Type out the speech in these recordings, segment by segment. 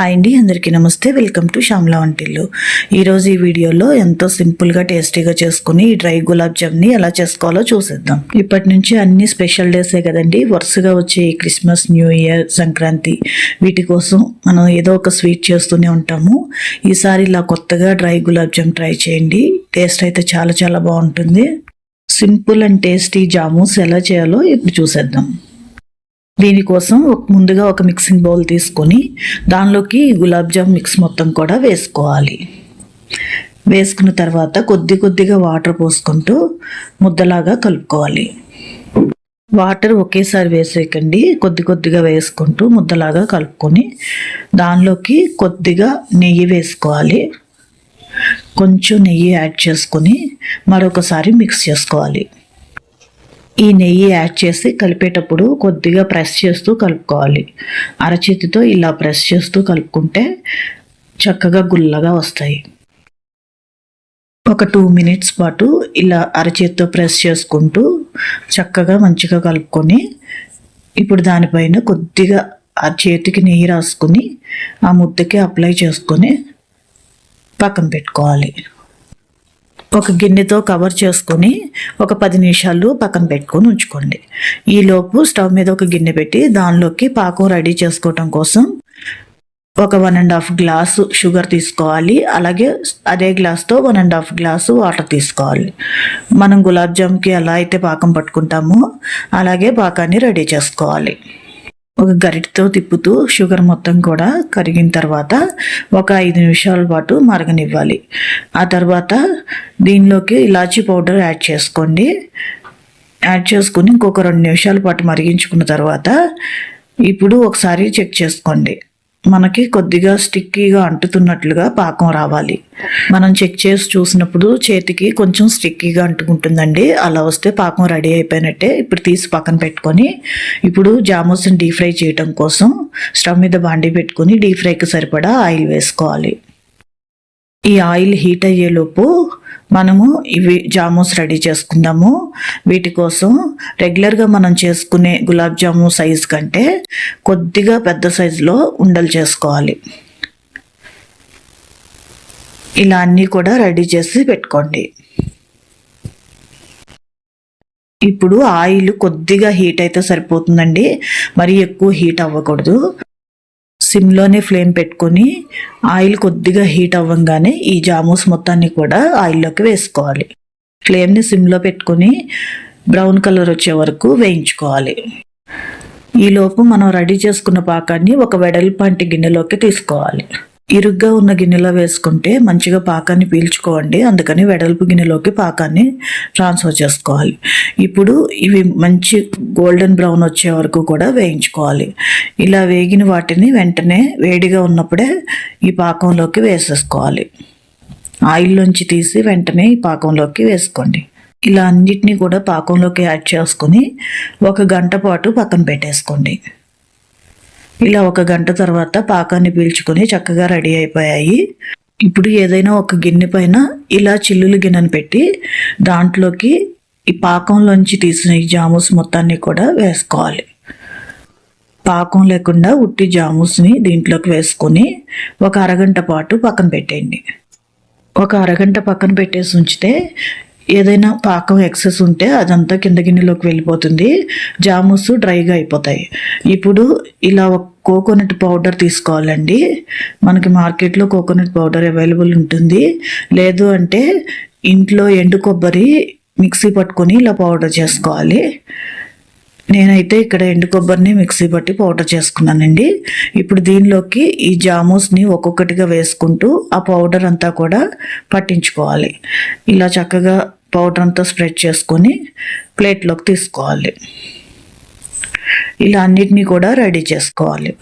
Hi అండి అందరికీ నమస్తే. వెల్కమ్ టు శ్యామ్లా వంటిల్లు ఈరోజు ఈ వీడియోలో ఎంతో సింపుల్గా టేస్టీగా చేసుకుని ఈ డ్రై గులాబ్ జామ్ని ఎలా చేసుకోవాలో చూసేద్దాం. ఇప్పటి నుంచి అన్ని స్పెషల్ డేసే కదండి. వరుసగా వచ్చే ఈ క్రిస్మస్ న్యూ ఇయర్ సంక్రాంతి వీటి కోసం మనం ఏదో ఒక స్వీట్ చేస్తూనే ఉంటాము. ఈసారి ఇలా కొత్తగా డ్రై గులాబ్ జామ్ ట్రై చేయండి. టేస్ట్ అయితే చాలా చాలా బాగుంటుంది. సింపుల్ అండ్ టేస్టీ జామూస్ ఎలా చేయాలో ఇప్పుడు చూసేద్దాం. దీనికోసం ముందుగా ఒక మిక్సింగ్ బౌల్ తీసుకొని దానిలోకి గులాబ్ జామ్ మిక్స్ మొత్తం కూడా వేసుకోవాలి. వేసుకున్న తర్వాత కొద్ది కొద్దిగా వాటర్ పోసుకుంటూ ముద్దలాగా కలుపుకోవాలి. వాటర్ ఒకేసారి వేసేయకండి. కొద్ది కొద్దిగా వేసుకుంటూ ముద్దలాగా కలుపుకొని దానిలోకి కొద్దిగా నెయ్యి వేసుకోవాలి. కొంచెం నెయ్యి యాడ్ చేసుకొని మరొకసారి మిక్స్ చేసుకోవాలి. ఈ నెయ్యి యాడ్ చేసి కలిపేటప్పుడు కొద్దిగా ప్రెస్ చేస్తూ కలుపుకోవాలి. అరచేతితో ఇలా ప్రెస్ చేస్తూ కలుపుకుంటే చక్కగా గుల్లగా వస్తాయి. ఒక టూ మినిట్స్ పాటు ఇలా అరచేతితో ప్రెస్ చేసుకుంటూ చక్కగా మంచిగా కలుపుకొని ఇప్పుడు దానిపైన కొద్దిగా ఆ చేతికి నెయ్యి రాసుకొని ఆ ముద్దకి అప్లై చేసుకొని పక్కన పెట్టుకోవాలి. ఒక గిన్నెతో కవర్ చేసుకొని ఒక పది నిమిషాలు పక్కన పెట్టుకొని ఉంచుకోండి. ఈలోపు స్టవ్ మీద ఒక గిన్నె పెట్టి దానిలోకి పాకం రెడీ చేసుకోవటం కోసం ఒక one and half glass sugar తీసుకోవాలి. అలాగే అదే గ్లాస్తో one and half glass water తీసుకోవాలి. మనం గులాబ్ జామ్కి ఎలా అయితే పాకం పట్టుకుంటామో అలాగే పాకాన్ని రెడీ చేసుకోవాలి. ఒక గరిటతో తిప్పుతూ షుగర్ మొత్తం కూడా కరిగిన తర్వాత ఒక ఐదు నిమిషాల పాటు మరగనివ్వాలి. ఆ తర్వాత దీనిలోకి ఇలాచీ పౌడర్ యాడ్ చేసుకోండి. యాడ్ చేసుకుని ఇంకొక రెండు నిమిషాల పాటు మరిగించుకున్న తర్వాత ఇప్పుడు ఒకసారి చెక్ చేసుకోండి. మనకి కొద్దిగా స్టిక్కీగా అంటుతున్నట్లుగా పాకం రావాలి. మనం చెక్ చేసి చూసినప్పుడు చేతికి కొంచెం స్టిక్కీగా అంటుకుంటుందండి. అలా వస్తే పాకం రెడీ అయిపోయినట్టే ఇప్పుడు తీసి పక్కన పెట్టుకొని ఇప్పుడు జామోస్ని డీప్ ఫ్రై చేయడం కోసం స్టవ్ మీద బాండి పెట్టుకొని డీప్ ఫ్రైకి సరిపడా ఆయిల్ వేసుకోవాలి. ఈ ఆయిల్ హీట్ అయ్యేలోపు మనము ఇవి జామూస్ రెడీ చేసుకుందాము. వీటి కోసం రెగ్యులర్గా మనం చేసుకునే గులాబ్ జాము సైజ్ కంటే కొద్దిగా పెద్ద సైజులో ఉండలు చేసుకోవాలి. ఇలా అన్నీ కూడా రెడీ చేసి పెట్టుకోండి. ఇప్పుడు ఆయిల్ కొద్దిగా హీట్ అయితే సరిపోతుందండి. మరి ఎక్కువ హీట్ అవ్వకూడదు. సిమ్లోనే ఫ్లేమ్ పెట్టుకొని ఆయిల్ కొద్దిగా హీట్ అవ్వంగానే ఈ జామూస్ మొత్తాన్ని కూడా ఆయిల్లోకి వేసుకోవాలి. ఫ్లేమ్ని సిమ్లో పెట్టుకొని బ్రౌన్ కలర్ వచ్చే వరకు వేయించుకోవాలి. ఈలోపు మనం రెడీ చేసుకున్న పాకాన్ని ఒక వెడల్పాంటి గిన్నెలోకి తీసుకోవాలి. ఇరుగ్గా ఉన్న గిన్నెలో వేసుకుంటే మంచిగా పాకాన్ని పీల్చుకోండి. అందుకని వెడల్పు గిన్నెలోకి పాకాన్ని ట్రాన్స్ఫర్ చేసుకోవాలి. ఇప్పుడు ఇవి మంచి గోల్డెన్ బ్రౌన్ వచ్చే వరకు కూడా వేయించుకోవాలి. ఇలా వేగిన వాటిని వెంటనే వేడిగా ఉన్నప్పుడే ఈ పాకంలోకి వేసేసుకోవాలి. ఆయిల్లోంచి తీసి వెంటనే ఈ పాకంలోకి వేసుకోండి. ఇలా అన్నిటినీ కూడా పాకంలోకి యాడ్ చేసుకొని ఒక గంట పాటు పక్కన పెట్టేసుకోండి. ఇలా ఒక గంట తర్వాత పాకాన్ని పీల్చుకొని చక్కగా రెడీ అయిపోయాయి. ఇప్పుడు ఏదైనా ఒక గిన్నె పైన ఇలా చిల్లులు గిన్నెను పెట్టి దాంట్లోకి ఈ పాకంలోంచి తీసిన ఈ జామూస్ మొత్తాన్ని కూడా వేసుకోవాలి. పాకం లేకుండా ఉట్టి జామూస్ని దీంట్లోకి వేసుకొని ఒక అరగంట పాటు పక్కన పెట్టేయండి. ఒక అరగంట పక్కన పెట్టేసి ఉంచితే ఏదైనా పాకం ఎక్సెస్ ఉంటే అదంతా కింద గిన్నెలోకి వెళ్ళిపోతుంది. జామూస్ డ్రైగా అయిపోతాయి. ఇప్పుడు ఇలా ఒక కోకోనట్ పౌడర్ తీసుకోవాలండి. మనకి మార్కెట్లో కోకోనట్ పౌడర్ అవైలబుల్ ఉంటుంది. లేదు అంటే ఇంట్లో ఎండు కొబ్బరి మిక్సీ పట్టుకొని ఇలా పౌడర్ చేసుకోవాలి. నేనైతే ఇక్కడ ఎండు కొబ్బరిని మిక్సీ పట్టి పౌడర్ చేసుకున్నానండి. ఇప్పుడు దీనిలోకి ఈ జామూస్ని ఒక్కొక్కటిగా వేసుకుంటూ ఆ పౌడర్ అంతా కూడా పట్టించుకోవాలి. ఇలా చక్కగా పౌడర్ అంతా స్ప్రెడ్ చేసుకొని ప్లేట్లోకి తీసుకోవాలి. ఇలా అన్నిటినీ కూడా రెడీ చేసుకోవాలి.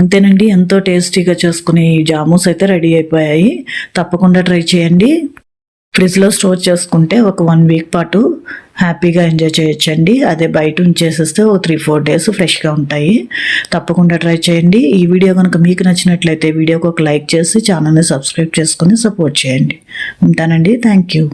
అంతేనండి ఎంతో టేస్టీగా చేసుకునే ఈ జామూస్ అయితే రెడీ అయిపోయాయి. తప్పకుండా ట్రై చేయండి. ఫ్రిడ్జ్లో స్టోర్ చేసుకుంటే ఒక వన్ వీక్ పాటు హ్యాపీగా ఎంజాయ్ చేయొచ్చండి. అదే బయట ఉంచేసేస్తే ఒక త్రీ ఫోర్ డేస్ ఫ్రెష్గా ఉంటాయి. తప్పకుండా ట్రై చేయండి. ఈ వీడియో కనుక మీకు నచ్చినట్లయితే వీడియోకి ఒక లైక్ చేసి ఛానల్ని సబ్స్క్రైబ్ చేసుకొని సపోర్ట్ చేయండి. ఉంటానండి. Thank you